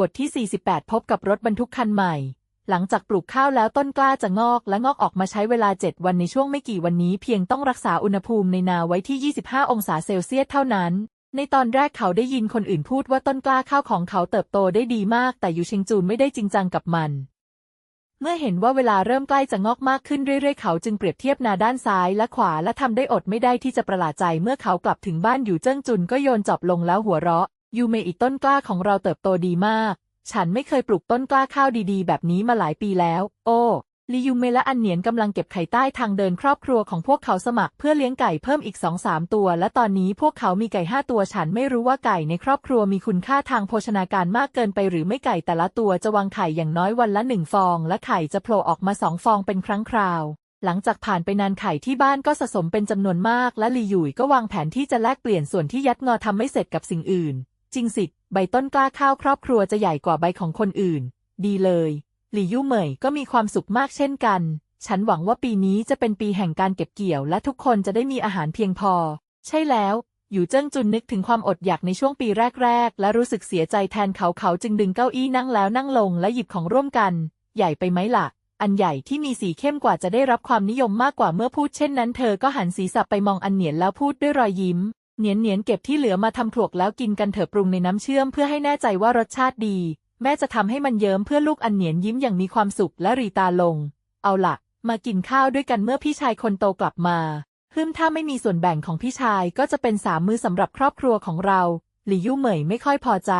บทที่ 48 พบกับรถบรรทุกคันใหม่ หลังจากปลูกข้าวแล้วต้นกล้าจะงอกและงอกออกมาใช้เวลา 7 วันในช่วงไม่กี่วันนี้เพียงต้องรักษาอุณหภูมิในนาไว้ที่ 25 องศาเซลเซียสเท่านั้น ในตอนแรกเขาได้ยินคนอื่นพูดว่าต้นกล้าข้าวของเขาเติบโตได้ดีมาก แต่ยูชิงจูนไม่ได้จริงจังกับมัน เมื่อเห็นว่าเวลาเริ่มใกล้จะงอกมากขึ้นเรื่อยๆ เขาจึงเปรียบเทียบนาด้านซ้ายและขวาและทำได้อดไม่ได้ที่จะประหลาดใจเมื่อเขากลับถึงบ้านอยู่เจิ้งจุนก็โยนจอบลงแล้วหัวเราะ ยูเมอีต้นกล้าของเราเติบโตดีมาก ฉันไม่เคยปลูกต้นกล้าข้าวดีๆ แบบนี้มาหลายปีแล้ว โอ้ลียูเมและอันเหนียนกำลังเก็บไข่ใต้ทางเดินครอบครัวของพวกเขาสมัครเพื่อเลี้ยงไก่เพิ่มอีกสองสามตัว และตอนนี้พวกเขามีไก่ห้าตัวฉันไม่รู้ว่าไก่ในครอบครัวมีคุณค่าทางโภชนาการมากเกินไปหรือไม่ไก่แต่ละตัวจะวางไข่อย่างน้อยวันละหนึ่งฟอง และไข่จะโผล่ออกมาสองฟองเป็นครั้งคราว หลังจากผ่านไปนานไข่ที่บ้านก็สะสมเป็นจำนวนมาก และลีหยุยก็วางแผนที่จะแลกเปลี่ยนส่วนที่ยัดงอทำไม่เสร็จกับสิ่งอื่น จริงสิ ใบต้นกล้าข้าวครอบครัวจะใหญ่กว่าใบของคนอื่น ดีเลย หลี่ยู่เหมยก็มีความสุขมากเช่นกัน ฉันหวังว่าปีนี้จะเป็นปีแห่งการเก็บเกี่ยว และทุกคนจะได้มีอาหารเพียงพอ ใช่แล้วอยู่เจิ้งจุนนึกถึงความอดอยากในช่วงปีแรก ๆ และรู้สึกเสียใจแทนเขาเขาจึงดึงเก้าอี้นั่งแล้วนั่งลงและหยิบของร่วมกัน ใหญ่ไปไหมล่ะ อันใหญ่ที่มีสีเข้มกว่าจะได้รับความนิยมมากกว่าเมื่อพูดเช่นนั้นเธอก็หันศีรษะไปมองอันเหนียนแล้วพูดด้วยรอยยิ้ม เหนียนเหนียนเก็บที่เหลือมาทำพลวกแล้วกินกันเถอะปรุงในน้ำเชื่อมเพื่อให้แน่ใจว่ารสชาติดี แม่จะทำให้มันเยิ้มเพื่อลูกอันเหนียนยิ้มอย่างมีความสุขและรีตาลง เอาล่ะมากินข้าวด้วยกันเมื่อพี่ชายคนโตกลับมาฮึมถ้าไม่มีส่วนแบ่งของพี่ชายก็จะเป็นสามมือสำหรับครอบครัวของเรา หลี่ยู่เหมยไม่ค่อยพอใจ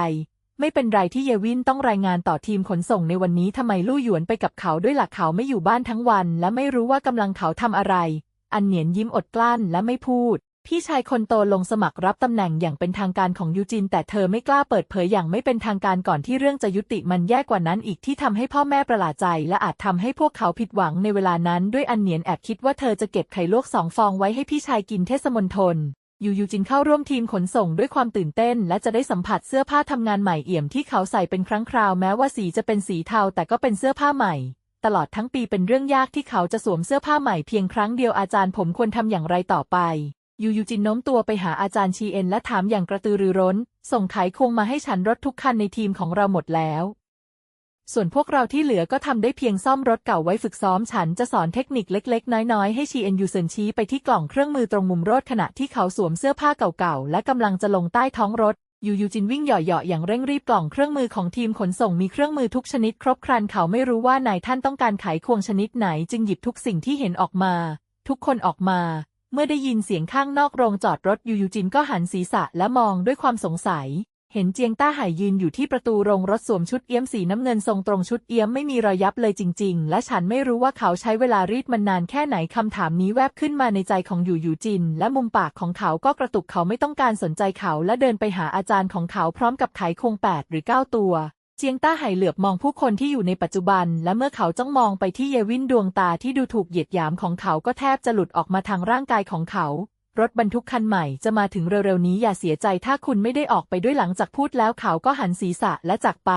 ไม่เป็นไรที่เยวินต้องรายงานต่อทีมขนส่งในวันนี้ทำไมลู่หยวนไปกับเขาด้วยหลักเขาไม่อยู่บ้านทั้งวัน และไม่รู้ว่ากำลังเขาทำอะไร อันเหนียนยิ้มอดกลั้นและไม่พูด พี่ชายคนโตลงสมัครรับตำแหน่งอย่างเป็นทางการของยูจิน แต่เธอไม่กล้าเปิดเผยอย่างไม่เป็นทางการก่อนที่เรื่องจะยุติมันแย่กว่านั้นอีกที่ทำให้พ่อแม่ประหลาดใจ และอาจทำให้พวกเขาผิดหวังในเวลานั้น ด้วยอันเหนียนแอบคิดว่าเธอจะเก็บไข่ลวกสองฟองไว้ให้พี่ชายกินเทศมนทนยูยูจินเข้าร่วมทีมขนส่งด้วยความตื่นเต้น และจะได้สัมผัสเสื้อผ้าทำงานใหม่เอี่ยมที่เขาใส่เป็นครั้งคราวแม้ว่าสีจะเป็นสีเทาแต่ก็เป็นเสื้อผ้าใหม่ตลอดทั้งปีเป็นเรื่องยากที่เขาจะสวมเสื้อผ้าใหม่เพียงครั้งเดียวอาจารย์ผมควรทำอย่างไรต่อไป ยูยูจินโน้มตัวไปหาอาจารย์ชีเอ็นและถามอย่างกระตือรือร้น ส่งไขควงมาให้ฉันรถทุกคันในทีมของเราหมดแล้ว ส่วนพวกเราที่เหลือก็ทำได้เพียงซ่อมรถเก่าไว้ฝึกซ้อมฉันจะสอนเทคนิคเล็กๆ น้อยๆ ให้ชีเอ็นยูเซินชี้ไปที่กล่องเครื่องมือตรงมุมรถขณะที่เขาสวมเสื้อผ้าเก่าๆ และกำลังจะลงใต้ท้องรถยูยูจินวิ่งเหยาะๆอย่างเร่งรีบกล่องเครื่องมือของทีมขนส่งมีเครื่องมือทุกชนิดครบครันเขาไม่รู้ว่านายท่านต้องการไขควงชนิดไหนจึงหยิบทุกสิ่งที่เห็นออกมา ทุกคนออกมา เมื่อได้ยินเสียงข้างนอกโรงจอดรถยูยูจินก็หันศีรษะและมองด้วยความสงสัย เห็นเจียงต้าไห่ยืนอยู่ที่ประตูโรงรถสวมชุดเอี้ยมสีน้ำเงินทรงตรงชุดเอี้ยมไม่มีรอยยับเลยจริง ๆ และฉันไม่รู้ว่าเขาใช้เวลารีดมันนานแค่ไหนคำถามนี้แวบขึ้นมาในใจของอยู่อยู่จิน และมุมปากของเขาก็กระตุกเขาไม่ต้องการสนใจเขาและเดินไปหาอาจารย์ของเขาพร้อมกับไขควงแปดหรือเก้าตัว เจียงต้าไห่เหลือบมองผู้คนที่อยู่ในปัจจุบัน และเมื่อเขาจ้องมองไปที่เยวินดวงตาที่ดูถูกเหยียดหยามของเขาก็แทบจะหลุดออกมาทางร่างกายของเขา รถบรรทุกคันใหม่จะมาถึงเร็วๆนี้อย่าเสียใจถ้าคุณไม่ได้ออกไปด้วยหลังจากพูดแล้วเขาก็หันศีรษะและจากไป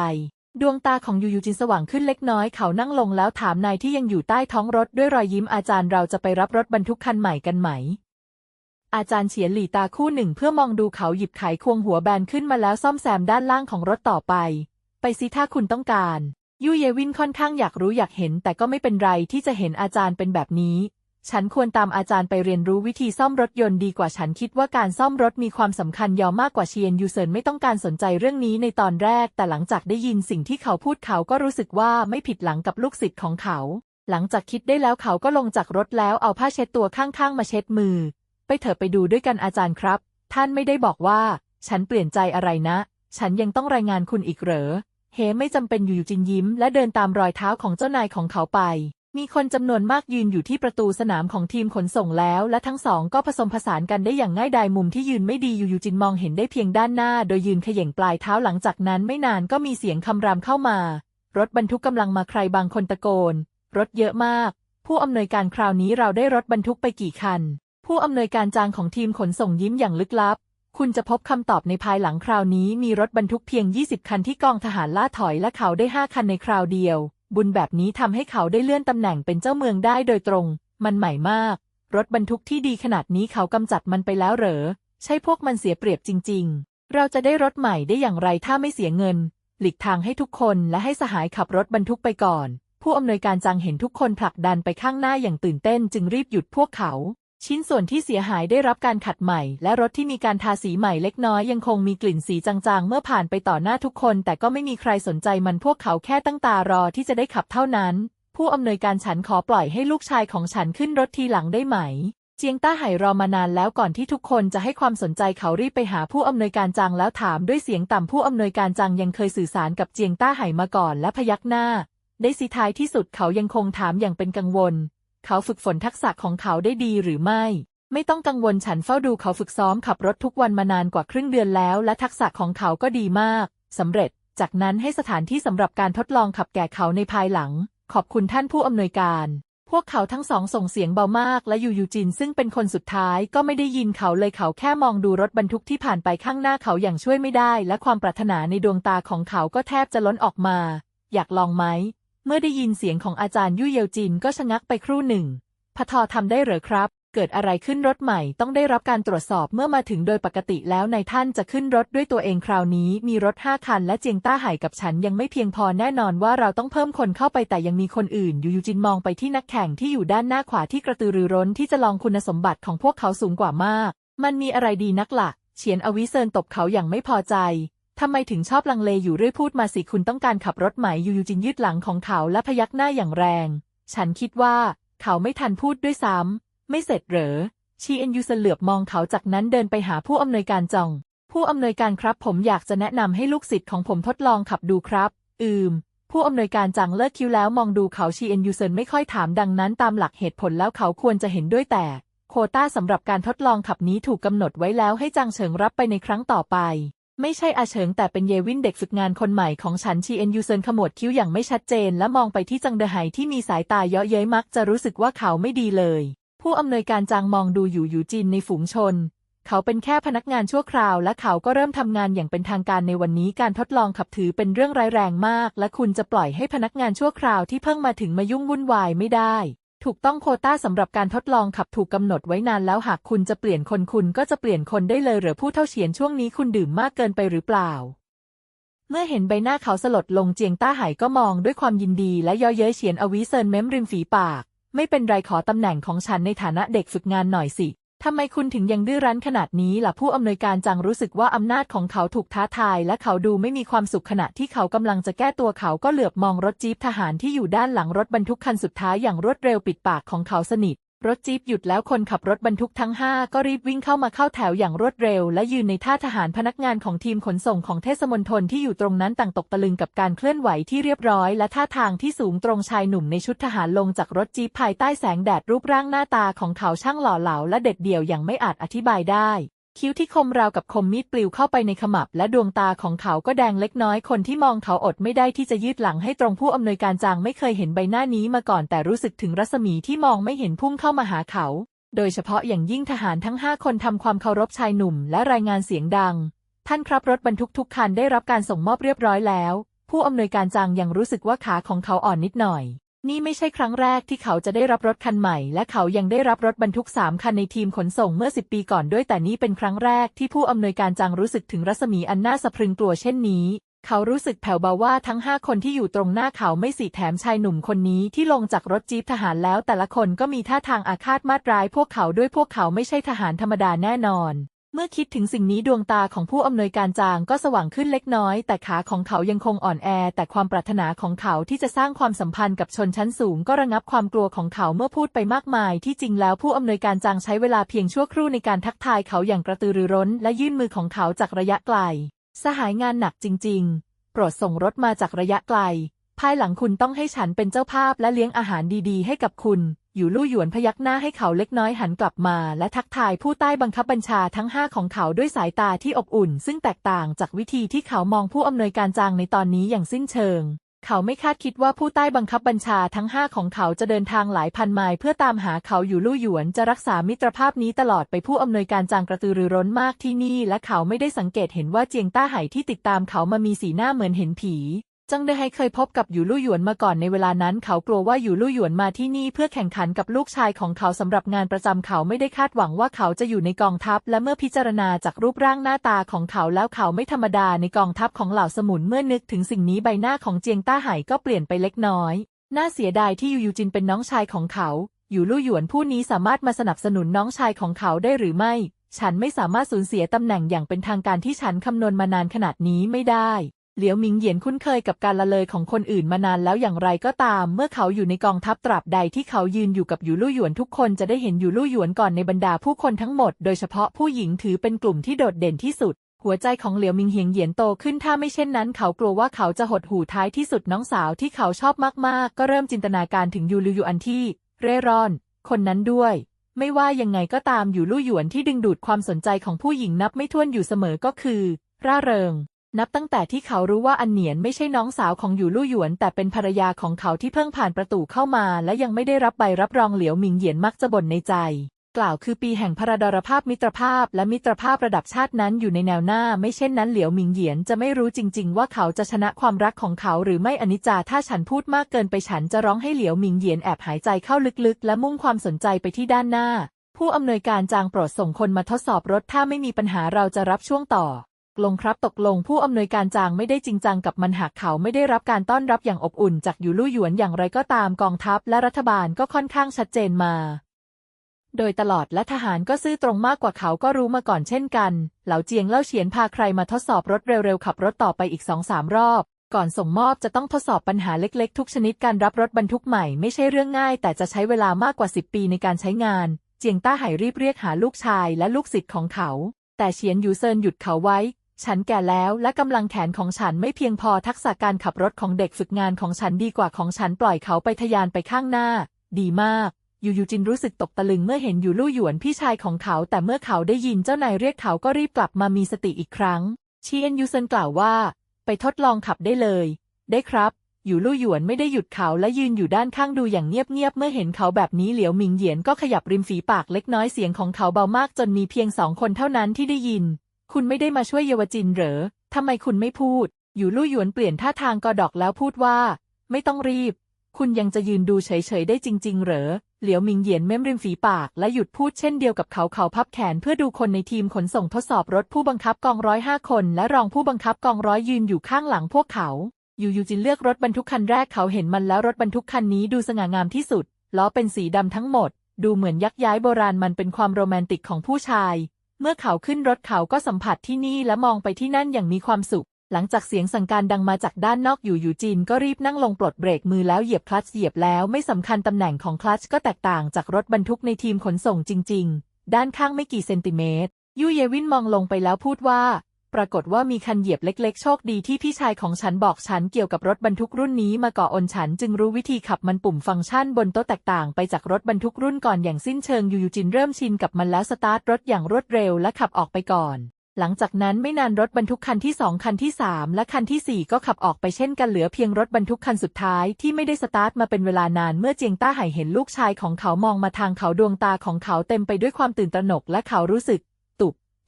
ดวงตาของยูยูจินสว่างขึ้นเล็กน้อยเขานั่งลงแล้วถามนายที่ยังอยู่ใต้ท้องรถด้วยรอยยิ้มอาจารย์เราจะไปรับรถบรรทุกคันใหม่กันไหมอาจารย์เฉียนหลี่ตาคู่หนึ่งเพื่อมองดูเขาหยิบไขควงหัวแบนขึ้นมาแล้วซ่อมแซมด้านล่างของรถต่อไป ไปสิถ้าคุณต้องการ ยูเยวินค่อนข้างอยากรู้อยากเห็น แต่ก็ไม่เป็นไรที่จะเห็นอาจารย์เป็นแบบนี้ ฉันควรตามอาจารย์ไปเรียนรู้วิธีซ่อมรถยนต์ดีกว่าฉันคิดว่าการซ่อมรถมีความสำคัญยอมมากกว่าเชียนยูเซินไม่ต้องการสนใจเรื่องนี้ในตอนแรก แต่หลังจากได้ยินสิ่งที่เขาพูดเขาก็รู้สึกว่าไม่ผิดหลังกับลูกศิษย์ของเขา หลังจากคิดได้แล้วเขาก็ลงจากรถแล้วเอาผ้าเช็ดตัวข้างๆมาเช็ดมือ ไปเถอะไปดูด้วยกันอาจารย์ครับ ท่านไม่ได้บอกว่า ฉันเปลี่ยนใจอะไรนะ ฉันยังต้องรายงานคุณอีกเหรอ เฮไม่จำเป็นอยู่ๆจินยิ้ม และเดินตามรอยเท้าของเจ้านายของเขาไป มีคนจำนวนมากยืนอยู่ที่ประตูสนามของทีมขนส่งแล้ว และทั้งสองก็ผสมผสานกันได้อย่างง่ายดายมุมที่ยืนไม่ดีอยู่ๆจินมองเห็นได้เพียงด้านหน้า โดยยืนเขย่งปลายเท้าหลังจากนั้นไม่นานก็มีเสียงคำรามเข้ามา รถบรรทุกกำลังมาใครบางคนตะโกน รถเยอะมาก ผู้อำนวยการคราวนี้เราได้รถบรรทุกไปกี่คัน ผู้อำนวยการจางของทีมขนส่งยิ้มอย่างลึกลับ คุณจะพบคำตอบในภายหลังคราวนี้มีรถบรรทุกเพียง 20 คันที่กองทหารล่าถอยและเขาได้ 5 คันในคราวเดียว บุญแบบนี้ทำให้เขาได้เลื่อนตำแหน่งเป็นเจ้าเมืองได้โดยตรง มันใหม่มาก รถบรรทุกที่ดีขนาดนี้เขากำจัดมันไปแล้วเหรอ ใช่พวกมันเสียเปรียบจริง ๆ เราจะได้รถใหม่ได้อย่างไรถ้าไม่เสียเงิน หลีกทางให้ทุกคนและให้สหายขับรถบรรทุกไปก่อน ผู้อำนวยการจังเห็นทุกคนผลักดันไปข้างหน้าอย่างตื่นเต้นจึงรีบหยุดพวกเขา ชิ้นส่วนที่เสียหายได้รับการขัดใหม่ และรถที่มีการทาสีใหม่เล็กน้อยยังคงมีกลิ่นสีจางๆ เมื่อผ่านไปต่อหน้าทุกคน แต่ก็ไม่มีใครสนใจมันพวกเขาแค่ตั้งตารอที่จะได้ขับเท่านั้น ผู้อำนวยการฉันขอปล่อยให้ลูกชายของฉันขึ้นรถทีหลังได้ไหม เจียงต้าไห่รอมานานแล้วก่อนที่ทุกคนจะให้ความสนใจเขารีบไปหาผู้อำนวยการจังแล้วถามด้วยเสียงต่ำผู้อำนวยการจังยังเคยสื่อสารกับเจียงต้าไห่มาก่อนและพยักหน้า ได้สิท้ายที่สุดเขายังคงถามอย่างเป็นกังวล เขาฝึกฝนทักษะของเขาได้ดีหรือไม่ ไม่ต้องกังวลฉันเฝ้าดูเขาฝึกซ้อมขับรถทุกวันมานานกว่าครึ่งเดือนแล้ว และทักษะของเขาก็ดีมากสำเร็จ จากนั้นให้สถานที่สำหรับการทดลองขับแก่เขาในภายหลัง ขอบคุณท่านผู้อำนวยการ พวกเขาทั้งสองส่งเสียงเบามากและยูยูจินซึ่งเป็นคนสุดท้ายก็ไม่ได้ยินเขาเลยเขาแค่มองดูรถบรรทุกที่ผ่านไปข้างหน้าเขาอย่างช่วยไม่ได้ และความปรารถนาในดวงตาของเขาก็แทบจะล้นออกมา อยากลองไหม เมื่อได้ยินเสียงของอาจารย์ยุ่เยวจินก็ชะงักไปครู่หนึ่งพทอทำได้เหรอครับ เกิดอะไรขึ้นรถใหม่ต้องได้รับการตรวจสอบเมื่อมาถึงโดยปกติแล้วนายท่านจะขึ้นรถด้วยตัวเองคราวนี้ มีรถห้าคันและเจียงต้าไห่กับฉันยังไม่เพียงพอแน่นอนว่าเราต้องเพิ่มคนเข้าไปแต่ยังมีคนอื่นยูยูจินมองไปที่นักแข่งที่อยู่ด้านหน้าขวาที่กระตือรือร้นที่จะลองคุณสมบัติของพวกเขาสูงกว่ามาก มันมีอะไรดีนักละ่ะเฉียนอวิเซินตบเขาอย่างไม่พอใจ ทำไมถึงชอบลังเลอยู่เรื่อยพูดมาสิคุณต้องการขับรถไหมยูยูจินยืดหลังของเขาและพยักหน้าอย่างแรง ฉันคิดว่า เขาไม่ทันพูดด้วยซ้ำไม่เสร็จเหรอ ชีเอ็นยูเสลือบมองเขาจากนั้นเดินไปหาผู้อำนวยการจอง ผู้อำนวยการครับผมอยากจะแนะนำให้ลูกศิษย์ของผมทดลองขับดูครับ อืม ผู้อำนวยการจังเลิกคิ้วแล้วมองดูเขาชีเอ็นยูเซนไม่ค่อยถามดังนั้นตามหลักเหตุผลแล้วเขาควรจะเห็นด้วยแต่ โคต้าสำหรับการทดลองขับนี้ถูกกำหนดไว้แล้วให้จางเฉิงรับไปในครั้งต่อไป ไม่ใช่อาเฉิงแต่เป็นเยวินเด็กฝึกงานคนใหม่ของฉันชีเอ็นยูเซนขมวดคิ้วอย่างไม่ชัดเจน และมองไปที่จังเดอไห่ที่มีสายตาเยาะเย้ยมักจะรู้สึกว่าเขาไม่ดีเลย ผู้อำนวยการจางมองดูอยู่อยู่จินในฝูงชน เขาเป็นแค่พนักงานชั่วคราว และเขาก็เริ่มทำงานอย่างเป็นทางการในวันนี้การทดลองขับถือเป็นเรื่องร้ายแรงมาก และคุณจะปล่อยให้พนักงานชั่วคราวที่เพิ่งมาถึงมายุ่งวุ่นวายไม่ได้ ถูกต้องโคต้าสำหรับการทดลองขับถูกกำหนดไว้นานแล้วหากคุณจะเปลี่ยนคนคุณก็จะเปลี่ยนคนได้เลยหรือผู้เท่าเฉียนช่วงนี้คุณดื่มมากเกินไปหรือเปล่า เมื่อเห็นใบหน้าเขาสลดลงเจียงต้าไห่ก็มองด้วยความยินดีและย่อเย้ยเฉียนอวิเซินเม้มริมฝีปาก ไม่เป็นไรขอตำแหน่งของฉันในฐานะเด็กฝึกงานหน่อยสิ ทำไมคุณถึงยังดื้อรั้นขนาดนี้ล่ะผู้อำนวยการจังรู้สึกว่าอำนาจของเขาถูกท้าทาย และเขาดูไม่มีความสุขขณะที่เขากำลังจะแก้ตัวเขาก็เหลือบมองรถจี๊ปทหารที่อยู่ด้านหลังรถบรรทุกคันสุดท้ายอย่างรวดเร็วปิดปากของเขาสนิท รถจี๊ปหยุดแล้วคนขับรถบรรทุกทั้งห้าก็รีบวิ่งเข้ามาเข้าแถวอย่างรวดเร็ว และยืนในท่าทหารพนักงานของทีมขนส่งของเทศมนตรที่อยู่ตรงนั้นต่างตกตะลึงกับการเคลื่อนไหวที่เรียบร้อย และท่าทางที่สูงตรงชายหนุ่มในชุดทหารลงจากรถจี๊ปภายใต้แสงแดดรูปร่างหน้าตาของเขาช่างหล่อเหลาและเด็ดเดี่ยวอย่างไม่อาจอธิบายได้ คิ้วที่คมราวกับคมมีดปลิวเข้าไปในขมับ และดวงตาของเขาก็แดงเล็กน้อยคนที่มองเขาอดไม่ได้ที่จะยืดหลังให้ตรงผู้อำนวยการจางไม่เคยเห็นใบหน้านี้มาก่อนแต่รู้สึกถึงรัศมีที่มองไม่เห็นพุ่งเข้ามาหาเขา โดยเฉพาะอย่างยิ่งทหารทั้งห้าคนทำความเคารพชายหนุ่ม และรายงานเสียงดัง ท่านครับรถบรรทุกทุกคันได้รับการส่งมอบเรียบร้อยแล้ว ผู้อำนวยการจางยังรู้สึกว่าขาของเขาอ่อนนิดหน่อย นี่ไม่ใช่ครั้งแรกที่เขาจะได้รับรถคันใหม่ และเขายังได้รับรถบรรทุกสามคันในทีมขนส่งเมื่อ 10 ปีก่อนด้วย แต่นี่เป็นครั้งแรกที่ผู้อำนวยการจังรู้สึกถึงรัศมีอันน่าสะพรึงกลัวเช่นนี้ เขารู้สึกแผ่วเบาว่าทั้งห้าคนที่อยู่ตรงหน้าเขาไม่สีแถมชายหนุ่มคนนี้ที่ลงจากรถจี๊ปทหารแล้วแต่ละคนก็มีท่าทางอาฆาตมาตร้าย พวกเขาด้วยพวกเขาไม่ใช่ทหารธรรมดาแน่นอน มื่อคิดถึงสิ่งนี้ดวงตาของผู้อำนวยการจางก็สว่างขึ้นเล็กน้อย แต่ขาของเขายังคงอ่อนแอ แต่ความปรารถนาของเขาที่จะสร้างความสัมพันธ์กับชนชั้นสูง ก็ระงับความกลัวของเขาเมื่อพูดไปมากมาย ที่จริงแล้วผู้อำนวยการจางใช้เวลาเพียงชั่วครู่ในการทักทายเขาอย่างกระตือรือร้น และยื่นมือของเขาจากระยะไกล สหายงานหนักจริง ๆ โปรดส่งรถมาจากระยะไกล ภายหลังคุณต้องให้ฉันเป็นเจ้าภาพและเลี้ยงอาหารดีๆ ให้กับคุณ อยู่ลู่หยวนพยักหน้าให้เขาเล็กน้อยหันกลับมา และทักทายผู้ใต้บังคับบัญชาทั้งห้าของเขาด้วยสายตาที่อบอุ่น ซึ่งแตกต่างจากวิธีที่เขามองผู้อำนวยการจางในตอนนี้อย่างสิ้นเชิง เขาไม่คาดคิดว่าผู้ใต้บังคับบัญชาทั้งห้าของเขาจะเดินทางหลายพันไมล์เพื่อตามหาเขาอยู่ลู่หยวนจะรักษามิตรภาพนี้ตลอดไปผู้อำนวยการจางกระตือรือร้นมากที่นี่ และเขาไม่ได้สังเกตเห็นว่าเจียงต้าไห่ที่ติดตามเขามามีสีหน้าเหมือนเห็นผี จังเดไฮเคยพบกับหยู่ลู่หยวนมาก่อนในเวลานั้น เขากลัวว่าหยู่ลู่หยวนมาที่นี่เพื่อแข่งขันกับลูกชายของเขาสำหรับงานประจำเขาไม่ได้คาดหวังว่าเขาจะอยู่ในกองทัพ และเมื่อพิจารณาจากรูปร่างหน้าตาของเขาแล้วเขาไม่ธรรมดาในกองทัพของเหล่าสมุนเมื่อนึกถึงสิ่งนี้ใบหน้าของเจียงต้าไห่ก็เปลี่ยนไปเล็กน้อย น่าเสียดายที่ยูยูจินเป็นน้องชายของเขาหยู่ลู่หยวนผู้นี้สามารถมาสนับสนุนน้องชายของเขาได้หรือไม่ ฉันไม่สามารถสูญเสียตำแหน่งอย่างเป็นทางการที่ฉันคำนวณมานานขนาดนี้ไม่ได้ เหลียวหมิงเหยียนคุ้นเคยกับการละเลยของคนอื่นมานานแล้วอย่างไรก็ตาม เมื่อเขาอยู่ในกองทัพตราบใดที่เขายืนอยู่กับหยู่ลู่หยวนทุกคนจะได้เห็นหยู่ลู่หยวนก่อนในบรรดาผู้คนทั้งหมด โดยเฉพาะผู้หญิงถือเป็นกลุ่มที่โดดเด่นที่สุด หัวใจของเหลียวมิงเฮียงเหยียนโตขึ้นถ้าไม่เช่นนั้น เขากลัวว่าเขาจะหดหู่ท้ายที่สุดน้องสาวที่เขาชอบมากๆ ก็เริ่มจินตนาการถึงยูลูยูอันที่ เร่ร่อน คนนั้นด้วยไม่ว่ายังไงก็ตามอยู่ลู่หยวนที่ดึงดูดความสนใจของผู้หญิงนับไม่ถ้วนอยู่เสมอก็คือ ร่าเริง นับตั้งแต่ที่เขารู้ว่าอันเหนียนไม่ใช่น้องสาวของอยู่ลู่หยวน แต่เป็นภรรยาของเขาที่เพิ่งผ่านประตูเข้ามา และยังไม่ได้รับใบรับรองเหลียวหมิงเหยียนมักจะบ่นในใจ กล่าวคือปีแห่งพระดรภาพมิตรภาพ และมิตรภาพระดับชาตินั้นอยู่ในแนวหน้า ไม่เช่นนั้นเหลียวหมิงเหยียนจะไม่รู้จริง ๆ ว่าเขาจะชนะความรักของเขาหรือไม่อนิจจาถ้าฉันพูดมากเกินไปฉันจะร้องให้เหลียวหมิงเหยียนแอบหายใจเข้าลึกๆ และมุ่งความสนใจไปที่ด้านหน้า ผู้อำนวยการจางโปรดส่งคนมาทดสอบรถถ้าไม่มีปัญหาเราจะรับช่วงต่อ ลงครับตกลงผู้อำนวยการจางไม่ได้จริงจังกับมันหากเขาไม่ได้รับการต้อนรับอย่างอบอุ่นจากยูลู่หยวนอย่างไรก็ตามกองทัพและรัฐบาลก็ค่อนข้างชัดเจนมา โดยตลอดและทหารก็ซื่อตรงมากกว่าเขาก็รู้มาก่อนเช่นกัน เหล่าเจียงเล่าเฉียนพาใครมาทดสอบรถเร็วๆขับรถต่อไปอีกสองสามรอบ ก่อนส่งมอบจะต้องทดสอบปัญหาเล็กๆ ทุกชนิดการรับรถบรรทุกใหม่ไม่ใช่เรื่องง่าย แต่จะใช้เวลามากกว่า 10 ปีในการใช้งาน เจียงต้าไห่รีบเรียกหาลูกชายและลูกศิษย์ของเขาแต่เฉียนยูเซินหยุดเขาไว้ ฉันแก่แล้วและกำลังแขนของฉันไม่เพียงพอทักษะการขับรถของเด็กฝึกงานของฉันดีกว่าของฉันปล่อยเขาไปทะยานไปข้างหน้า ดีมาก ยูยูจินรู้สึกตกตะลึงเมื่อเห็นยูลู่หยวนพี่ชายของเขา แต่เมื่อเขาได้ยินเจ้านายเรียกเขาก็รีบกลับมามีสติอีกครั้งเชียนยูเซินกล่าวว่า ไปทดลองขับได้เลย ได้ครับยูลู่หยวนไม่ได้หยุดเขาและยืนอยู่ด้านข้างดูอย่างเงียบๆเมื่อเห็นเขาแบบนี้เหลียวหมิงเหยียนก็ขยับริมฝีปากเล็กน้อยเสียงของเขาเบามากจนมีเพียงสองคนเท่านั้นที่ได้ยิน คุณไม่ได้มาช่วยเยาวจินเหรอ ทำไมคุณไม่พูด อยู่ลู่หยวนเปลี่ยนท่าทางกอดอกแล้วพูดว่า ไม่ต้องรีบ คุณยังจะยืนดูเฉยๆได้จริง ๆ เหรอ เหลียวมิงเหยียนเม้มริมฝีปากและหยุดพูดเช่นเดียวกับเขาเขาพับแขนเพื่อดูคนในทีมขนส่งทดสอบรถผู้บังคับกองร้อยห้าคนและรองผู้บังคับกองร้อยยืนอยู่ข้างหลังพวกเขาอยู่ยูจินเลือกรถบรรทุกคันแรกเขาเห็นมันแล้วรถบรรทุกคันนี้ดูสง่างามที่สุดล้อเป็นสีดำทั้งหมด ดูเหมือนยักษ์ย้ายโบราณมันเป็นความโรแมนติกของผู้ชาย เมื่อเขาขึ้นรถเขาก็สัมผัสที่นี่และมองไปที่นั่นอย่างมีความสุข หลังจากเสียงสั่งการดังมาจากด้านนอกอยู่อยู่จีนก็รีบนั่งลงปลดเบรกมือแล้วเหยียบคลัตช์เหยียบแล้วไม่สำคัญตำแหน่งของคลัตช์ก็แตกต่างจากรถบรรทุกในทีมขนส่งจริง ๆ ด้านข้างไม่กี่เซนติเมตรยูเยวินมองลงไปแล้วพูดว่า ปรากฏว่ามีคันเหยียบเล็ก ๆ โชคดีที่พี่ชายของฉันบอกฉันเกี่ยวกับรถบรรทุกรุ่นนี้มาก่ออนฉันจึงรู้วิธีขับมันปุ่มฟังก์ชันบนโต๊ะแตกต่าง ไปจากรถบรรทุกรุ่นก่อนอย่างสิ้นเชิงยูยูจินเริ่มชินกับมันแล้วสตาร์ทรถอย่างรวดเร็วและขับออกไปก่อน หลังจากนั้นไม่นานรถบรรทุกคันที่สองคันที่สามและคันที่สี่ก็ขับออกไปเช่นกันเหลือเพียงรถบรรทุกคันสุดท้ายที่ไม่ได้สตาร์ทมาเป็นเวลานานเมื่อเจียงต้าไห่เห็นลูกชายของเขามองมาทางเขาดวงตาของเขาเต็มไปด้วยความตื่นตระหนกและเขารู้สึก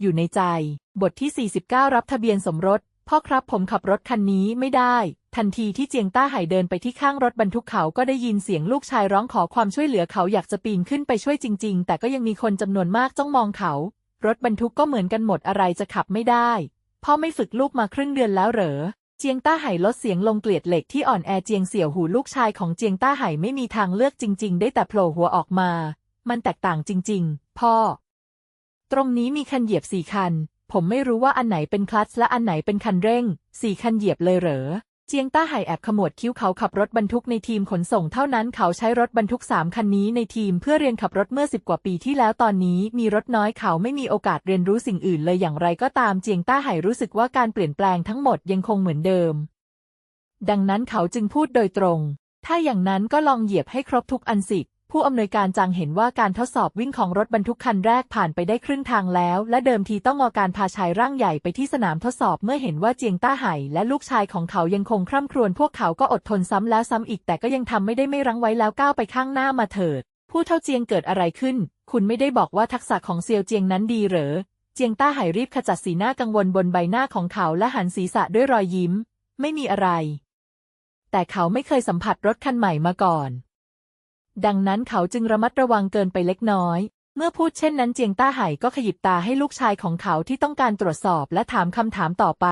อยู่ในใจ บทที่ 49 รับทะเบียนสมรส พ่อครับผมขับรถคันนี้ไม่ได้ ทันทีที่เจียงต้าไห่เดินไปที่ข้างรถบรรทุกเขาก็ได้ยินเสียงลูกชายร้องขอความช่วยเหลือเขาอยากจะปีนขึ้นไปช่วยจริง ๆ แต่ก็ยังมีคนจำนวนมากจ้องมองเขา รถบรรทุกก็เหมือนกันหมดอะไรจะขับไม่ได้ พ่อไม่ฝึกลูกมาครึ่งเดือนแล้วเหรอเจียงต้าไห่ลดเสียงลงเกลียดเหล็กที่อ่อนแอเจียงเสี่ยวหูลูกชายของเจียงต้าไห่ไม่มีทางเลือกจริง ๆ ได้แต่โผล่หัวออกมา มันแตกต่างจริง ๆ พ่อ ตรงนี้มีคันเหยียบสี่คัน ผมไม่รู้ว่าอันไหนเป็นคลัตช์และอันไหนเป็นคันเร่ง สี่คันเหยียบเลยเหรอ เจียงต้าไห่แอบขมวดคิ้วเขาขับรถบรรทุกในทีมขนส่งเท่านั้นเขาใช้รถบรรทุกสามคันนี้ในทีมเพื่อเรียนขับรถเมื่อสิบกว่าปีที่แล้วตอนนี้มีรถน้อยเขาไม่มีโอกาสเรียนรู้สิ่งอื่นเลยอย่างไรก็ตามเจียงต้าไห่รู้สึกว่าการเปลี่ยนแปลงทั้งหมดยังคงเหมือนเดิม ดังนั้นเขาจึงพูดโดยตรง ถ้าอย่างนั้นก็ลองเหยียบให้ครบทุกอันสิ ผู้อำนวยการจางเห็นว่าการทดสอบวิ่งของรถบรรทุกคันแรกผ่านไปได้ครึ่งทางแล้ว และเดิมทีต้องเอาการพาชายร่างใหญ่ไปที่สนามทดสอบเมื่อเห็นว่าเจียงต้าไห่และลูกชายของเขายังคงคร่ำครวญพวกเขาก็อดทนซ้ำแล้วซ้ำอีกแต่ก็ยังทำไม่ได้ไม่รั้งไว้แล้วก้าวไปข้างหน้ามาเถิด ผู้เท่าเจียงเกิดอะไรขึ้น คุณไม่ได้บอกว่าทักษะของเซียวเจียงนั้นดีเหรอ เจียงต้าไห่รีบขจัดสีหน้ากังวลบนใบหน้าของเขาและหันศีรษะด้วยรอยยิ้ม ไม่มีอะไร แต่เขาไม่เคยสัมผัสรถคันใหม่มาก่อน ดังนั้นเขาจึงระมัดระวังเกินไปเล็กน้อย เมื่อพูดเช่นนั้นเจียงต้าไห่ก็ขยิบตาให้ลูกชายของเขาที่ต้องการตรวจสอบและถามคำถามต่อไป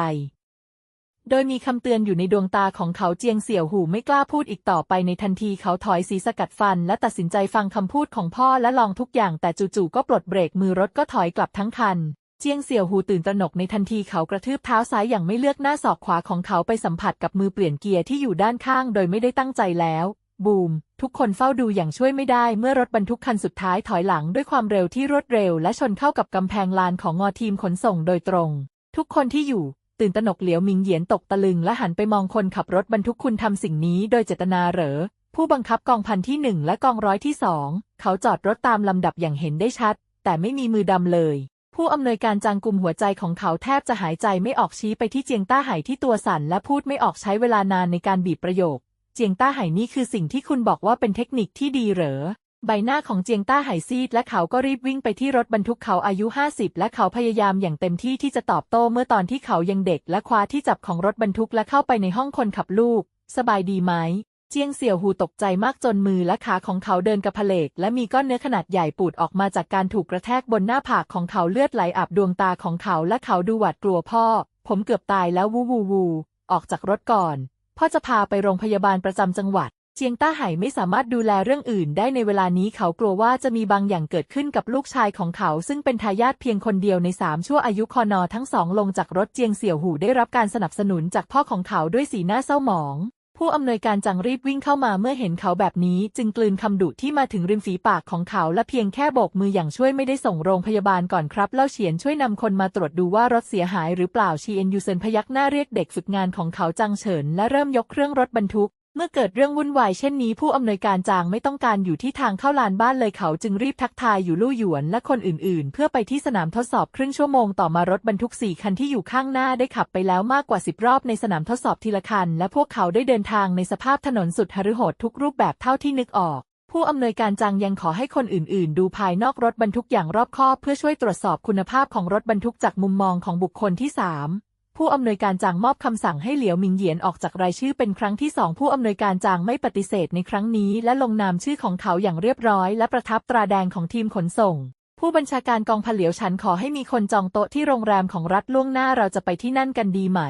โดยมีคำเตือนอยู่ในดวงตาของเขาเจียงเสี่ยวหูไม่กล้าพูดอีกต่อไปในทันทีเขาถอยสีสกัดฟัน และตัดสินใจฟังคำพูดของพ่อและลองทุกอย่างแต่จู่ๆก็ปลดเบรกมือรถก็ถอยกลับทั้งคันเจียงเสี่ยวหูตื่นตระหนกในทันทีเขากระทืบเท้าซ้ายอย่างไม่เลือกหน้าศอกขวาของเขาไปสัมผัสกับมือเปลี่ยนเกียร์ที่อยู่ด้านข้างโดยไม่ได้ตั้งใจแล้ว บูม ทุกคนเฝ้าดูอย่างช่วยไม่ได้เมื่อรถบรรทุกคันสุดท้ายถอยหลังด้วยความเร็วที่รวดเร็วและชนเข้ากับกำแพงลานของงอทีมขนส่งโดยตรง ทุกคนที่อยู่ ตื่นตระหนกเหลียวมิงเหยียนตกตะลึงและหันไปมองคนขับรถบรรทุกคุณทำสิ่งนี้โดยเจตนาเหรอ ผู้บังคับกองพันที่หนึ่งและกองร้อยที่สองเขาจอดรถตามลำดับอย่างเห็นได้ชัด แต่ไม่มีมือดำเลย ผู้อำนวยการจางกุมหัวใจของเขาแทบจะหายใจไม่ออกชี้ไปที่เจียงต้าไห่ที่ตัวสั่นและพูดไม่ออกใช้เวลานานในการบีบประโยค เจียงต้าไห่นี่คือสิ่งที่คุณบอกว่าเป็นเทคนิคที่ดีเหรอ ใบหน้าของเจียงต้าไห่ซีดและเขาก็รีบวิ่งไปที่รถบรรทุกเขาอายุ 50 และเขาพยายามอย่างเต็มที่ที่จะตอบโต้เมื่อตอนที่เขายังเด็ก และคว้าที่จับของรถบรรทุกและเข้าไปในห้องคนขับลูก สบายดีไหมเจียงเสี่ยวหูตกใจมากจนมือและขาของเขาเดินกระเพลกและมีก้อนเนื้อขนาดใหญ่ปูดออกมาจากการถูกกระแทกบนหน้าผากของเขาเลือดไหลอาบดวงตาของเขาและเขาดูหวาดกลัวพ่อ ผมเกือบตายแล้ววูวูวู ออกจากรถก่อน พ่อจะพาไปโรงพยาบาลประจำจังหวัด เจียงต้าไห่ไม่สามารถดูแลเรื่องอื่นได้ในเวลานี้เขากลัวว่าจะมีบางอย่างเกิดขึ้นกับลูกชายของเขา ซึ่งเป็นทายาทเพียงคนเดียวในสามชั่วอายุคอนอทั้งสองลงจากรถเจียงเสี่ยวหูได้รับการสนับสนุนจากพ่อของเขาด้วยสีหน้าเศร้าหมอง ผู้อำนวยการจังรีบวิ่งเข้ามาเมื่อเห็นเขาแบบนี้จึงกลืนคำดุที่มาถึงริมฝีปากของเขาและเพียงแค่โบกมืออย่างช่วยไม่ได้ส่งโรงพยาบาลก่อนครับเล่าเฉียนช่วยนำคนมาตรวจดูว่ารถเสียหายหรือเปล่าชีเอ็นยูเซนพยักหน้าเรียกเด็กฝึกงานของเขาจังเฉินและเริ่มยกเครื่องรถบรรทุก เมื่อเกิดเรื่องวุ่นวายเช่นนี้ผู้อำนวยการจางไม่ต้องการอยู่ที่ทางเข้าลานบ้านเลยเขาจึงรีบทักทายอยู่ลู่หยวนและคนอื่นๆ เพื่อไปที่สนามทดสอบครึ่งชั่วโมงต่อมารถบรรทุกสี่คันที่อยู่ข้างหน้าได้ขับไปแล้วมากกว่าสิบรอบในสนามทดสอบทีละคัน และพวกเขาได้เดินทางในสภาพถนนสุดหฤโหดทุกรูปแบบเท่าที่นึกออกผู้อำนวยการจังยังขอให้คนอื่น ๆ ดูภายนอกรถบรรทุกอย่างรอบคอบเพื่อช่วยตรวจสอบคุณภาพของรถบรรทุกจากมุมมองของบุคคลที่สาม ผู้อำนวยการจางมอบคำสั่งให้เหลียวมิงเหยียนออกจากรายชื่อเป็นครั้งที่สองผู้อำนวยการจางไม่ปฏิเสธในครั้งนี้ และลงนามชื่อของเขาอย่างเรียบร้อย และประทับตราแดงของทีมขนส่ง ผู้บัญชาการกองพลเหลียวฉันขอให้มีคนจองโต๊ะที่โรงแรมของรัฐล่วงหน้าเราจะไปที่นั่นกันดีไหม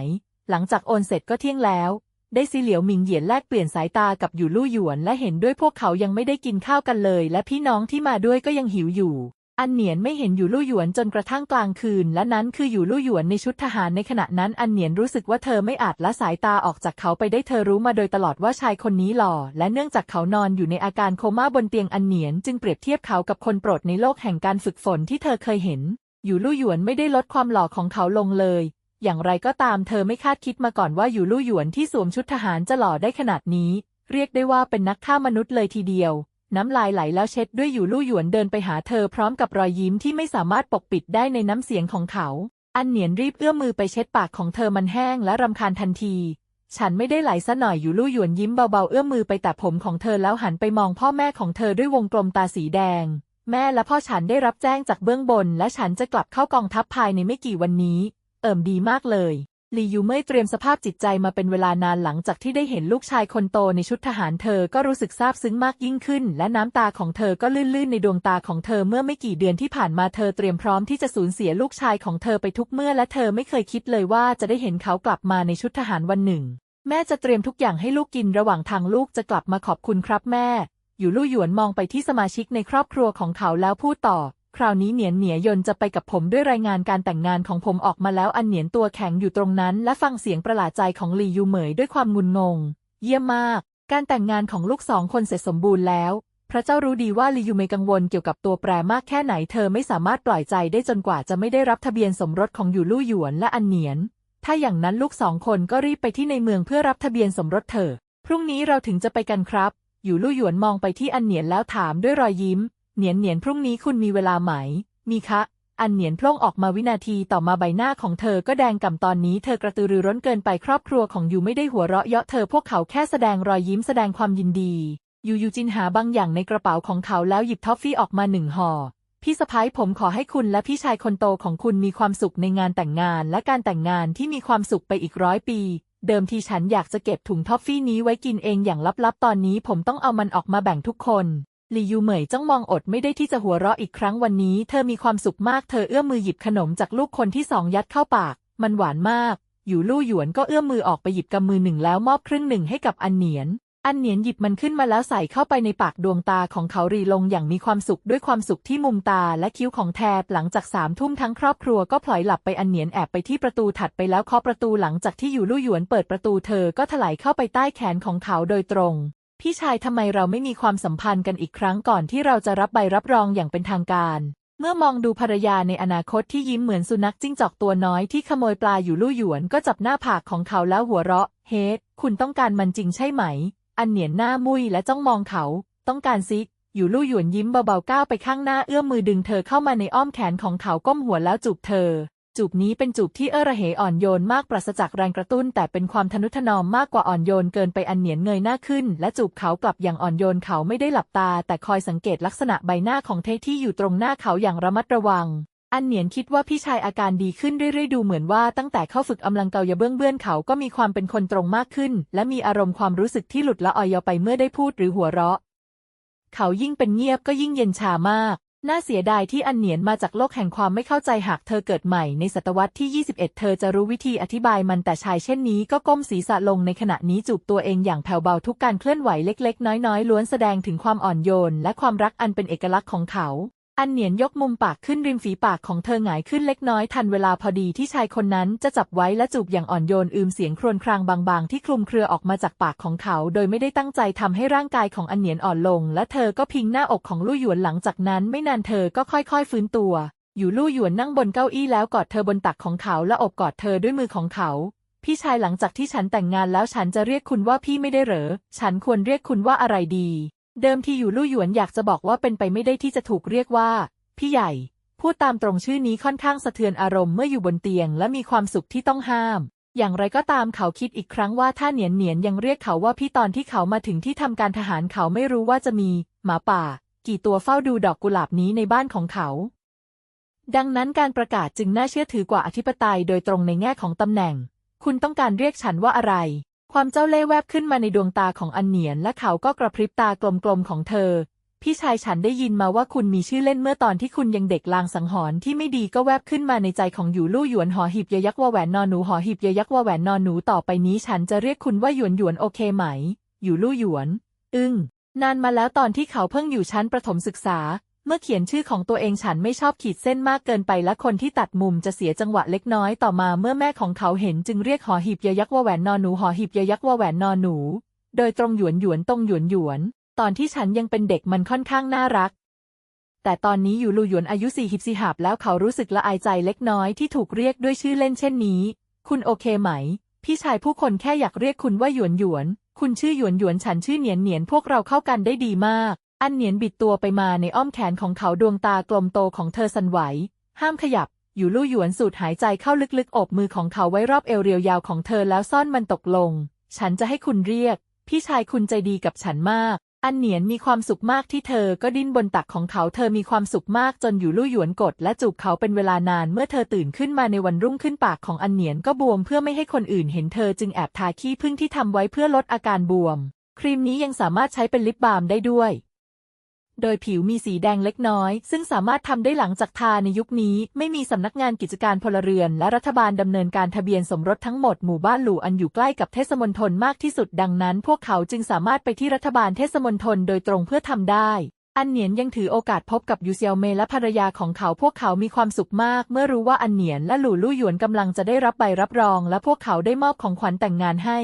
หลังจากโอนเสร็จก็เที่ยงแล้ว ได้ซีเหลียวมิงเหยียนแลกเปลี่ยนสายตากับอยู่ลู่หยวน และเห็นด้วยพวกเขายังไม่ได้กินข้าวกันเลย และพี่น้องที่มาด้วยก็ยังหิวอยู่ อันเหนียนไม่เห็นอยู่ลู่หยวนจนกระทั่งกลางคืน และนั้นคืออยู่ลู่หยวนในชุดทหารในขณะนั้นอันเหนียนรู้สึกว่าเธอไม่อาจละสายตาออกจากเขาไปได้เธอรู้มาโดยตลอดว่าชายคนนี้หล่อ และเนื่องจากเขานอนอยู่ในอาการโคม่าบนเตียงอันเหนียนจึงเปรียบเทียบเขากับคนโปรดในโลกแห่งการฝึกฝนที่เธอเคยเห็น อยู่ลู่หยวนไม่ได้ลดความหล่อของเขาลงเลย อย่างไรก็ตามเธอไม่คาดคิดมาก่อนว่าอยู่ลู่หยวนที่สวมชุดทหารจะหล่อได้ขนาดนี้ เรียกได้ว่าเป็นนักฆ่ามนุษย์เลยทีเดียว น้ำลายไหลแล้วเช็ดด้วยอยู่ลู่หยวนเดินไปหาเธอพร้อมกับรอยยิ้มที่ไม่สามารถปกปิดได้ในน้ำเสียงของเขา อันเหนียนรีบเอื้อมมือไปเช็ดปากของเธอมันแห้งและรำคาญทันที ฉันไม่ได้ไหลซะหน่อยอยู่ลู่หยวนยิ้มเบาๆเอื้อมมือไปแตะผมของเธอแล้วหันไปมองพ่อแม่ของเธอด้วยวงกลมตาสีแดง แม่และพ่อฉันได้รับแจ้งจากเบื้องบน และฉันจะกลับเข้ากองทัพภายในไม่กี่วันนี้ เอิ่มดีมากเลย ลียูเมยเตรียมสภาพจิตใจมาเป็นเวลานานหลังจากที่ได้เห็นลูกชายคนโตในชุดทหารเธอก็รู้สึกซาบซึ้งมากยิ่งขึ้น และน้ำตาของเธอก็ลื่นๆในดวงตาของเธอเมื่อไม่กี่เดือนที่ผ่านมาเธอเตรียมพร้อมที่จะสูญเสียลูกชายของเธอไปทุกเมื่อและเธอไม่เคยคิดเลยว่าจะได้เห็นเขากลับมาในชุดทหารวันหนึ่ง แม่จะเตรียมทุกอย่างให้ลูกกินระหว่างทางลูกจะกลับมาขอบคุณครับแม่ อยู่ลู่หยวนมองไปที่สมาชิกในครอบครัวของเขาแล้วพูดต่อ คราวนี้เหนียนเหนียยนจะไปกับผมด้วยรายงานการแต่งงานของผมออกมาแล้วอันเหนียนตัวแข็งอยู่ตรงนั้น และฟังเสียงประหลาดใจของหลียูเหมยด้วยความงุนงง เยี่ยมมาก การแต่งงานของลูกสองคนเสร็จสมบูรณ์แล้ว พระเจ้ารู้ดีว่าลียูเมยกังวลเกี่ยวกับตัวแปรมากแค่ไหนเธอไม่สามารถปล่อยใจได้จนกว่าจะไม่ได้รับทะเบียนสมรสของอยู่ลู่หยวนและอันเหนียน ถ้าอย่างนั้นลูกสองคนก็รีบไปที่ในเมืองเพื่อรับทะเบียนสมรสเถอะพรุ่งนี้เราถึงจะไปกันครับ อยู่ลู่หยวนมองไปที่อันเหนียนแล้วถามด้วยรอยยิ้ม เหนียนเหนียนพรุ่งนี้คุณมีเวลาไหม มีคะ อันเหนียนพล่งออกมาวินาทีต่อมาใบหน้าของเธอก็แดงก่ำตอนนี้เธอกระตือรือร้นเกินไปครอบครัวของยูไม่ได้หัวเราะเยาะเธอพวกเขาแค่แสดงรอยยิ้มแสดงความยินดียูยูจินหาบางอย่างในกระเป๋าของเขาแล้วหยิบทอฟฟี่ออกมาหนึ่งห่อพี่สะพ้ายผมขอให้คุณและพี่ชายคนโตของคุณมีความสุขในงานแต่งงานและการแต่งงานที่มีความสุขไปอีกร้อยปี เดิมทีฉันอยากจะเก็บถุงทอฟฟี่นี้ไว้กินเองอย่างลับๆ ตอนนี้ผมต้องเอามันออกมาแบ่งทุกคน หลี่ยูเหมยจ้องมองอดไม่ได้ที่จะหัวเราะอีกครั้งวันนี้ เธอมีความสุขมากเธอเอื้อมมือหยิบขนมจากลูกคนที่สองยัดเข้าปาก มันหวานมาก อยู่ลู่หยวนก็เอื้อมมือออกไปหยิบกำมือหนึ่งแล้วมอบครึ่งหนึ่งให้กับอันเหนียน อันเหนียนหยิบมันขึ้นมาแล้วใส่เข้าไปในปากดวงตาของเขารีลงอย่างมีความสุขด้วยความสุขที่มุมตาและคิ้วของแทบหลังจากสามทุ่มทั้งครอบครัวก็พลอยหลับไปอันเหนียนแอบไปที่ประตูถัดไปแล้วเคาะประตูหลังจากที่อยู่ลู่หยวนเปิดประตูเธอก็ถลายเข้าไปใต้แขนของเขาโดยตรง พี่ชายทำไมเราไม่มีความสัมพันธ์กันอีกครั้งก่อนที่เราจะรับใบรับรองอย่างเป็นทางการ เมื่อมองดูภรรยาในอนาคตที่ยิ้มเหมือนสุนัขจิ้งจอกตัวน้อยที่ขโมยปลาอยู่ลู่หยวนก็จับหน้าผากของเขาแล้วหัวเราะ เฮดคุณต้องการมันจริงใช่ไหม อันเหนียนหน้ามุยและจ้องมองเขา ต้องการซิอยู่ลู่หยวนยิ้มเบาๆก้าวไปข้างหน้าเอื้อมมือดึงเธอเข้ามาในอ้อมแขนของเขาก้มหัวแล้วจูบเธอ จูบนี้เป็นจูบที่เออระเหอ่อนโยนมากปราศจากแรงกระตุ้น แต่เป็นความทนุถนอมมากกว่าอ่อนโยนเกินไปอันเหนียนเงยหน้าขึ้น และจูบเขากลับอย่างอ่อนโยนเขาไม่ได้หลับตา แต่คอยสังเกตลักษณะใบหน้าของเทที่อยู่ตรงหน้าเขาอย่างระมัดระวัง อันเหนียนคิดว่าพี่ชายอาการดีขึ้นเรื่อยๆดูเหมือนว่าตั้งแต่เข้าฝึกอำลังเกายาเบื้องเบื้อนเขาก็มีความเป็นคนตรงมากขึ้น และมีอารมณ์ความรู้สึกที่หลุดละออยไปเมื่อได้พูดหรือหัวเราะ เขายิ่งเป็นเงียบก็ยิ่งเย็นชามาก น่าเสียดายที่อันเหนียนมาจากโลกแห่งความไม่เข้าใจหากเธอเกิดใหม่ในศตวรรษที่ 21 เธอจะรู้วิธีอธิบายมันแต่ชายเช่นนี้ก็ก้มศีรษะลงในขณะนี้จูบตัวเองอย่างแผ่วเบาทุกการเคลื่อนไหวเล็กๆ น้อยๆ ล้วนแสดงถึงความอ่อนโยนและความรักอันเป็นเอกลักษณ์ของเขา อันเหนียนยกมุมปากขึ้นริมฝีปากของเธอหงายขึ้นเล็กน้อยทันเวลาพอดีที่ชายคนนั้นจะจับไว้และจูบอย่างอ่อนโยนอืมเสียงครวญครางบางๆ ที่คลุมเครือออกมาจากปากของเขา โดยไม่ได้ตั้งใจทำให้ร่างกายของอันเหนียนอ่อนลง และเธอก็พิงหน้าอกของลู่หยวนหลังจากนั้น ไม่นานเธอก็ค่อยๆ ฟื้นตัว อยู่ลู่หยวนนั่งบนเก้าอี้แล้วกอดเธอบนตักของเขาและอบกอดเธอด้วยมือของเขา พี่ชายหลังจากที่ฉันแต่งงานแล้วฉันจะเรียกคุณว่าพี่ไม่ได้เหรอ ฉันควรเรียกคุณว่าอะไรดี เดิมทีอยู่ลู่หยวนอยากจะบอกว่าเป็นไปไม่ได้ที่จะถูกเรียกว่า พี่ใหญ่ พูดตามตรงชื่อนี้ค่อนข้างสะเทือนอารมณ์เมื่ออยู่บนเตียงและมีความสุขที่ต้องห้าม อย่างไรก็ตามเขาคิดอีกครั้งว่าถ้าเหนียนเหนียนยังเรียกเขาว่าพี่ตอนที่เขามาถึงที่ทำการทหารเขาไม่รู้ว่าจะมี หมาป่า กี่ตัวเฝ้าดูดอกกุหลาบนี้ในบ้านของเขา ดังนั้นการประกาศจึงน่าเชื่อถือกว่าอธิปไตยโดยตรงในแง่ของตำแหน่ง คุณต้องการเรียกฉันว่าอะไร ความเจ้าเล่ห์แวบขึ้นมาในดวงตาของอันเหนียนและเขาก็กระพริบตากลมๆของเธอ พี่ชายฉันได้ยินมาว่าคุณมีชื่อเล่นเมื่อตอนที่คุณยังเด็กลางสังหรณ์ที่ไม่ดีก็แวบขึ้นมาในใจของหยูลู่หยวนหอหีบยยักษ์วาแหวนนอนหนูหอหีบยยักษ์วาแหวนนอนหนูต่อไปนี้ฉันจะเรียกคุณว่าหยวนหยวนโอเคไหมหยูลู่หยวน อึ้งนานมาแล้วตอนที่เขาเพิ่งอยู่ชั้นประถมศึกษา เมื่อเขียนชื่อของตัวเองฉันไม่ชอบขีดเส้นมากเกินไปและคนที่ตัดมุมจะเสียจังหวะเล็กน้อยต่อมาเมื่อแม่ของเขาเห็นจึงเรียกหอหีบยยักษ์วาแหวนนอนหนูหอหีบยยักษ์วาแหวนนอนหนู โดยตรงหยวนหยวนตรงหยวนหยวน ตอนที่ฉันยังเป็นเด็กมันค่อนข้างน่ารัก แต่ตอนนี้อยู่ลูหยวนอายุสี่หิบสี่หับแล้วเขารู้สึกละอายใจเล็กน้อยที่ถูกเรียกด้วยชื่อเล่นเช่นนี้ คุณโอเคไหม พี่ชายผู้คนแค่อยากเรียกคุณว่าหยวนหยวน คุณชื่อหยวนหยวนฉันชื่อเหนียนเหนียนพวกเราเข้ากันได้ดีมาก อันเหนียนบิดตัวไปมาในอ้อมแขนของเขาดวงตากลมโตของเธอสั่นไหว ห้ามขยับ อยู่ลู่หยวนสูดหายใจเข้าลึกๆอบมือของเขาไว้รอบเอวเรียวยาวของเธอแล้วซ่อนมันตกลง ฉันจะให้คุณเรียก พี่ชายคุณใจดีกับฉันมาก อันเหนียนมีความสุขมากที่เธอก็ดิ้นบนตักของเขาเธอมีความสุขมากจนอยู่ลู่หยวนกดและจูบเขาเป็นเวลานานเมื่อเธอตื่นขึ้นมาในวันรุ่งขึ้นปากของอันเหนียนก็บวมเพื่อไม่ให้คนอื่นเห็นเธอจึงแอบทาขี้ผึ้งที่ทำไว้เพื่อลดอาการบวม ครีมนี้ยังสามารถใช้เป็นลิปบาล์มได้ด้วย โดยผิวมีสีแดงเล็กน้อย ซึ่งสามารถทำได้หลังจากทาในยุคนี้ ไม่มีสำนักงานกิจการพลเรือน และรัฐบาลดำเนินการทะเบียนสมรสทั้งหมดหมู่บ้านหลู่อันอยู่ใกล้กับเทศมนตรมากที่สุดดังนั้น พวกเขาจึงสามารถไปที่รัฐบาลเทศมนตรโดยตรงเพื่อทำได้อันเหนียนยังถือโอกาสพบกับยูเซียวเมและภรรยาของเขาพวกเขามีความสุขมาก เมื่อรู้ว่าอันเหนียนและหลู่ลู่หยวนกำลังจะได้รับใบรับรอง และพวกเขาได้มอบของขวัญแต่งงานให้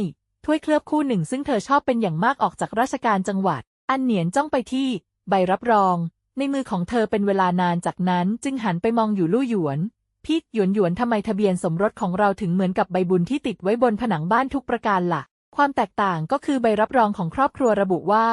ถ้วยเคลือบคู่หนึ่งซึ่งเธอชอบเป็นอย่างมากออกจากราชการจังหวัด อันเหนียนจ้องไปที่ ใบรับรอง ในมือของเธอเป็นเวลานานจากนั้นจึงหันไปมองอยู่ลู่หยวนพี่หยวนหยวนทำไมทะเบียนสมรสของเราถึงเหมือนกับใบบุญที่ติดไว้บนผนังบ้านทุกประการล่ะ ความแตกต่างก็คือใบรับรองของครอบครัวระบุว่า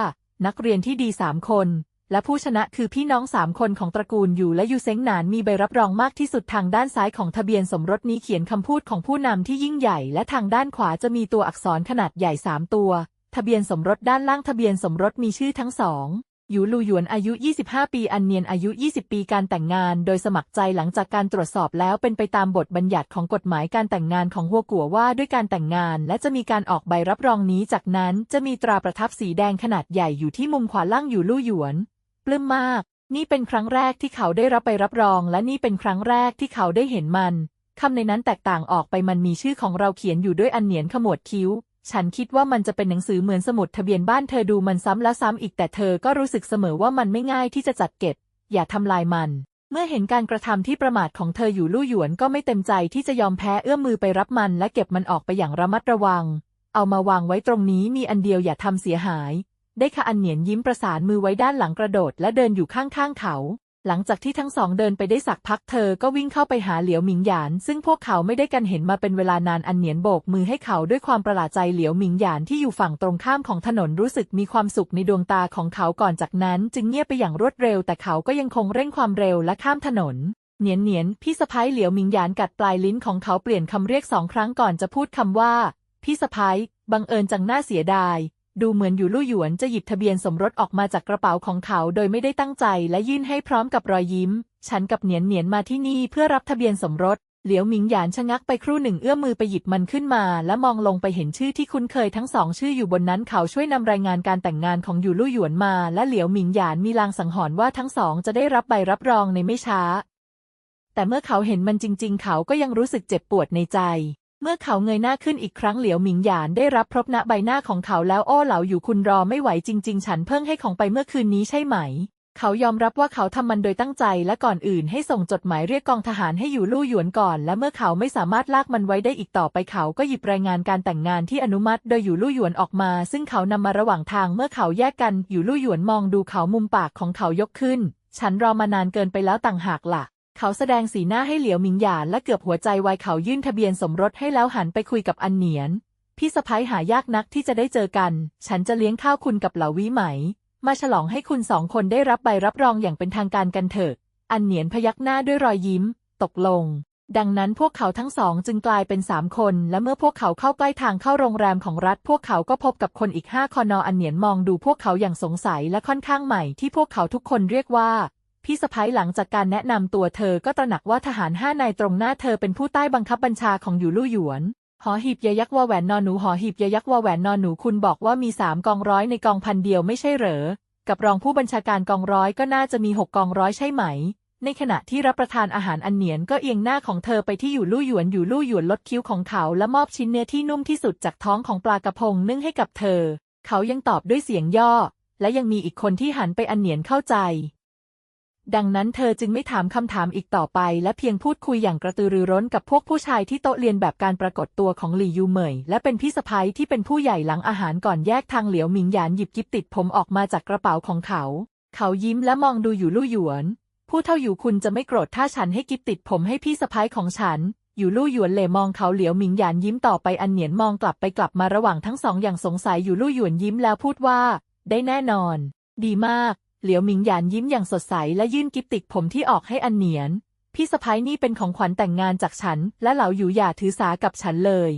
นักเรียนที่ดีสามคน และผู้ชนะคือพี่น้องสามคนของตระกูลอยู่และยูเซ้งหนานมีใบรับรองมากที่สุดทางด้านซ้ายของทะเบียนสมรสนี้เขียนคำพูดของผู้นำที่ยิ่งใหญ่ และทางด้านขวาจะมีตัวอักษรขนาดใหญ่สามตัว ทะเบียนสมรสด้านล่างทะเบียนสมรสมีชื่อทั้งสอง หยูลูหยวนอายุ 25 ปี อันเนียนอายุ 20 ปี การแต่งงาน โดยสมัครใจหลังจากการตรวจสอบแล้วเป็นไปตามบทบัญญัติของกฎหมายการแต่งงานของหัวกัวว่าด้วยการแต่งงาน และจะมีการออกใบรับรองนี้จากนั้นจะมีตราประทับสีแดงขนาดใหญ่อยู่ที่มุมขวาล่างหยูลูหยวน ปลื้มมาก นี่เป็นครั้งแรกที่เขาได้รับใบรับรอง และนี่เป็นครั้งแรกที่เขาได้เห็นมันคำในนั้นแตกต่างออกไปมันมีชื่อของเราเขียนอยู่ด้วยอันเนียนขมวดคิ้ว ฉันคิดว่ามันจะเป็นหนังสือเหมือนสมุดทะเบียนบ้านเธอดูมันซ้ำแล้วซ้ำอีกแต่เธอก็รู้สึกเสมอว่ามันไม่ง่ายที่จะจัดเก็บ อย่าทำลายมัน เมื่อเห็นการกระทำที่ประมาทของเธออยู่ลู่หยวนก็ไม่เต็มใจที่จะยอมแพ้เอื้อมมือไปรับมันและเก็บมันออกไปอย่างระมัดระวัง เอามาวางไว้ตรงนี้มีอันเดียวอย่าทำเสียหาย ได้ค่ะอันเหนียนยิ้มประสานมือไว้ด้านหลังกระโดดและเดินอยู่ข้างๆเขา หลังจากที่ทั้งสองเดินไปได้สักพักเธอก็วิ่งเข้าไปหาเหลียวหมิงหยาน ซึ่งพวกเขาไม่ได้กันเห็นมาเป็นเวลานานอันเหนียนโบกมือให้เขาด้วยความประหลาดใจเหลียวหมิงหยานที่อยู่ฝั่งตรงข้ามของถนนรู้สึกมีความสุขในดวงตาของเขาก่อนจากนั้น จึงเงียบไปอย่างรวดเร็ว แต่เขาก็ยังคงเร่งความเร็วและข้ามถนนเหนียนเหนียนพี่สะพ้ยเหลียวหมิงหยานกัดปลายลิ้นของเขาเปลี่ยนคำเรียกสองครั้งก่อนจะพูดคำว่า พี่สะพ้ยบังเอิญจังน่าเสียดาย ดูเหมือนอยู่ลู่หยวนจะหยิบทะเบียนสมรสออกมาจากกระเป๋าของเขาโดยไม่ได้ตั้งใจและยื่นให้พร้อมกับรอยยิ้ม ฉันกับเหนียนเหนียนมาที่นี่เพื่อรับทะเบียนสมรส เหลียวหมิงหยานชะงักไปครู่หนึ่งเอื้อมมือไปหยิบมันขึ้นมา และมองลงไปเห็นชื่อที่คุ้นเคยทั้งสองชื่ออยู่บนนั้นเขาช่วยนำรายงานการแต่งงานของอยู่ลู่หยวนมา และเหลียวหมิงหยานมีลางสังหรณ์ว่าทั้งสองจะได้รับใบรับรองในไม่ช้า แต่เมื่อเขาเห็นมันจริง ๆ เขาก็ยังรู้สึกเจ็บปวดในใจ เมื่อเขาเงยหน้าขึ้นอีกครั้งเหลียวหมิงหยานได้รับพบณใบหน้าของเขาแล้วอ้อเหลาอยู่คุณรอไม่ไหวจริง ๆ ฉันเพิ่งให้ของไปเมื่อคืนนี้ใช่ไหม เขายอมรับว่าเขาทำมันโดยตั้งใจและก่อนอื่นให้ส่งจดหมายเรียกกองทหารให้อยู่ลู่หยวนก่อน และเมื่อเขาไม่สามารถลากมันไว้ได้อีกต่อไปเขาก็หยิบรายงานการแต่งงานที่อนุมัติโดยอยู่ลู่หยวนออกมา ซึ่งเขานำมาระหว่างทางเมื่อเขาแยกกันอยู่ลู่หยวนมองดูเขามุมปากของเขายกขึ้น ฉันรอมานานเกินไปแล้วต่างหากล่ะ เขาแสดงสีหน้าให้เหลียวหมิงหยานและเกือบหัวใจวายเขายื่นทะเบียนสมรสให้แล้วหันไปคุยกับอันเหนียน พี่สะพ้ยหายากนักที่จะได้เจอกัน ฉันจะเลี้ยงข้าวคุณกับเหล่าวิไหม มาฉลองให้คุณสองคนได้รับใบรับรองอย่างเป็นทางการกันเถิดอันเหนียนพยักหน้าด้วยรอยยิ้ม ตกลง ดังนั้นพวกเขาทั้งสองจึงกลายเป็นสามคน และเมื่อพวกเขาเข้าใกล้ทางเข้าโรงแรมของรัฐ พวกเขาก็พบกับคนอีกห้าคอนออันเหนียนมองดูพวกเขาอย่างสงสัยและค่อนข้างใหม่ที่พวกเขาทุกคนเรียกว่า พี่สะพ้ยหลังจากการแนะนำตัวเธอก็ตระหนักว่าทหารห้านายตรงหน้าเธอเป็นผู้ใต้บังคับบัญชาของอยู่ลู่หยวน หอหีบยยักษ์วาแหวนนอนหนูหอหีบยยักษ์วาแหวนนอนหนูคุณบอกว่ามีสามกองร้อยในกองพันเดียวไม่ใช่เหรอ กับรองผู้บัญชาการกองร้อยก็น่าจะมีหกกองร้อยใช่ไหม ในขณะที่รับประทานอาหารอันเหนียนก็เอียงหน้าของเธอไปที่อยู่ลู่หยวนอยู่ลู่หยวนลดคิ้วของเขาและมอบชิ้นเนื้อที่นุ่มที่สุดจากท้องของปลากระพงนึ่งให้กับเธอ เขายังตอบด้วยเสียงย่อ และยังมีอีกคนที่หันไปอันเหนียนเข้าใจ ดังนั้นเธอจึงไม่ถามคำถามอีกต่อไป และเพียงพูดคุยอย่างกระตือรือร้นกับพวกผู้ชายที่โต๊ะเรียนแบบการปรากฏตัวของหลี่ยูเหมย และเป็นพี่สะพ้ยที่เป็นผู้ใหญ่หลังอาหารก่อนแยกทางเหลียวหมิงหยานหยิบกิบติดผมออกมาจากกระเป๋าของเขา เขายิ้มและมองดูอยู่ลู่หยวน ผู้เท่าอยู่คุณจะไม่โกรธถ้าฉันให้กิบติดผมให้พี่สะพ้ยของฉัน อยู่ลู่หยวนเหล่มองเขาเหลียวหมิงหยานยิ้มต่อไปอันเหนียนมองกลับไปกลับมาระหว่างทั้งสองอย่างสงสัยอยู่ลู่หยวนยิ้มแล้วพูดว่า ได้แน่นอน ดีมาก เหลียวหมิงหยานยิ้มอย่างสดใสและยื่นกิฟติกผมที่ออกให้อันเหนียน พี่สะพ้ายนี่เป็นของขวัญแต่งงานจากฉัน และเหลาอยู่อย่าถือสากับฉันเลย